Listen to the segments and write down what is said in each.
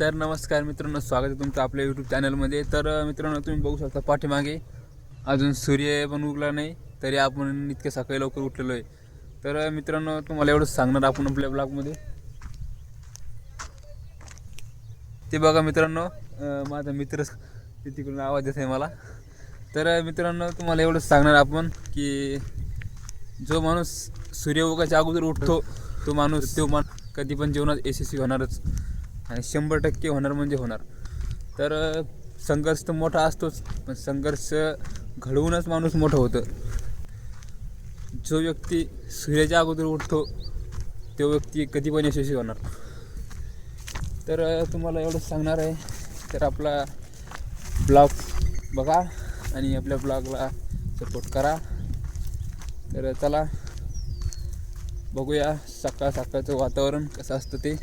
तर नमस्कार मित्रांनो स्वागत आहे तुमचं आपल्या यूट्यूब चॅनलमध्ये तर मित्रांनो तुम्ही बघू शकता पाठीमागे अजून सूर्य पण उगला नाही तरी आपण इतके सकाळी लवकर उठलेलो आहे. तर मित्रांनो तुम्हाला एवढंच सांगणार आपण आपल्या ब्लॉगमध्ये. ते बघा मित्रांनो माझा मित्र ते तिकडून आवाज येत आहे मला. तर मित्रांनो तुम्हाला एवढंच सांगणार आपण की जो माणूस सूर्य उगाच्या अगोदर उठतो तो माणूस तो मान कधी पण जीवनात यशस्वी होणारच. आणि शंभर टक्के होणार म्हणजे होणार. तर संघर्ष तर मोठा असतोच पण संघर्ष घडवूनच माणूस मोठं होतं. जो व्यक्ती सूर्याच्या अगोदर उठतो तो व्यक्ती कधी पण यशस्वी होणार. तर तुम्हाला एवढंच सांगणार आहे. तर आपला ब्लॉग बघा आणि आपल्या ब्लॉगला सपोर्ट करा. तर चला बघूया सकाळ सकाळचं वातावरण कसं असतं ते.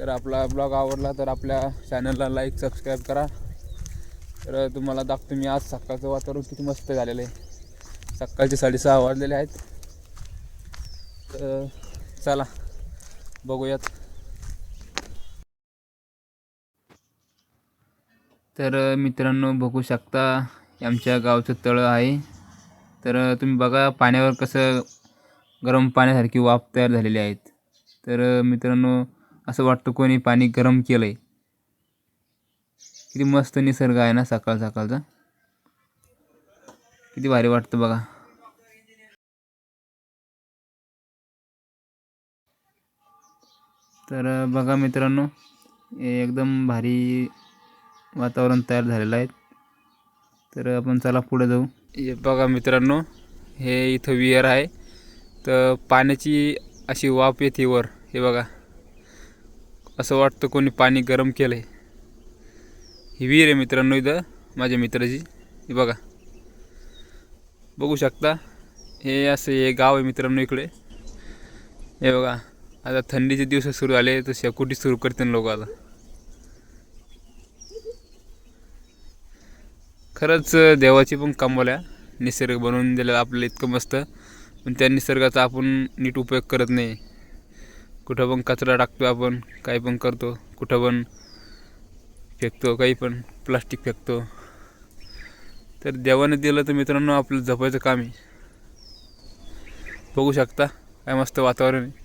तर आपला ब्लॉग आवडला तर आपल्या चॅनलला लाईक सबस्क्राईब करा. तर तुम्हाला दाखवतो मी आज सकाळचं वातावरण किती मस्त झालेलं आहे. सकाळचे साडेसहा वाजलेले आहेत. तर चला बघूयात. तर मित्रांनो बघू शकता आमच्या गावचं तळं आहे. तर तुम्ही बघा पाण्यावर कसं गरम पाण्यासारखी वाफ तयार झालेली आहेत. तर मित्रांनो असं वाटतं कोणी पाणी गरम केलं आहे किती मस्त निसर्ग आहे ना सकाळ सकाळचा. किती भारी वाटतं बघा. तर बघा मित्रांनो हे एकदम भारी वातावरण तयार झालेलं आहे. तर आपण चला पुढे जाऊ. हे बघा मित्रांनो हे इथं विहीर आहे. तर पाण्याची अशी वाफ येते वर. हे बघा. असं वाटतं कोणी पाणी गरम केलं आहे ही विहीर आहे मित्रांनो इथं माझ्या मित्राची. हे बघा. बघू शकता हे असं हे गाव आहे मित्रांनो इकडे. हे बघा आता थंडीचे दिवस सुरू झाले तर शेकोटी सुरू करतील लोक आता. खरंच देवाची पण कमवल्या निसर्ग बनवून दिलेला आपल्याला इतकं मस्त पण त्या निसर्गाचा आपण नीट उपयोग करत नाही. कुठं पण कचरा टाकतो आपण काही पण करतो कुठं पण फेकतो काही पण प्लास्टिक फेकतो. तर देवाने दिलं तर मित्रांनो आपलं जपायचं काम आहे. बघू शकता काय मस्त वातावरण आहे.